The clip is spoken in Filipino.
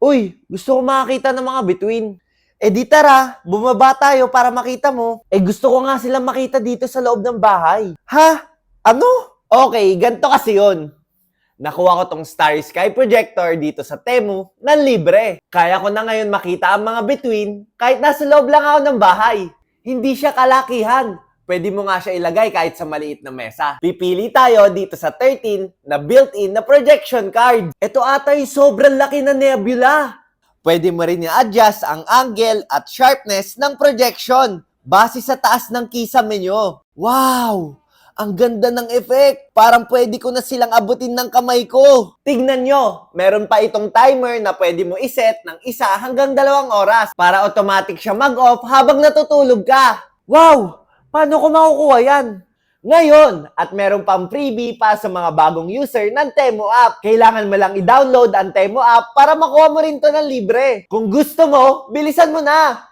Uy, gusto ko makakita ng mga bituin. Eh di tara, bumaba tayo para makita mo. Eh gusto ko nga silang makita dito sa loob ng bahay. Ha? Ano? Okay, ganito kasi yon. Nakuha ko tong Starry Sky projector dito sa Temu na libre. Kaya ko na ngayon makita ang mga bituin kahit nasa loob lang ako ng bahay. Hindi siya kalakihan. Pwede mo nga siya ilagay kahit sa maliit na mesa. Pipili tayo dito sa 13 na built-in na projection card. Ito ata yung sobrang laki na nebula. Pwede mo rin i-adjust ang angle at sharpness ng projection base sa taas ng kisame nyo. Wow! Ang ganda ng effect. Parang pwede ko na silang abutin ng kamay ko. Tignan nyo, meron pa itong timer na pwede mo iset ng isa hanggang dalawang oras para automatic siya mag-off habang natutulog ka. Wow! Paano ko makukuha yan? Ngayon, at meron pang freebie pa sa mga bagong user ng Temo app. Kailangan mo lang i-download ang Temo app para makuha mo rin to ng libre. Kung gusto mo, bilisan mo na!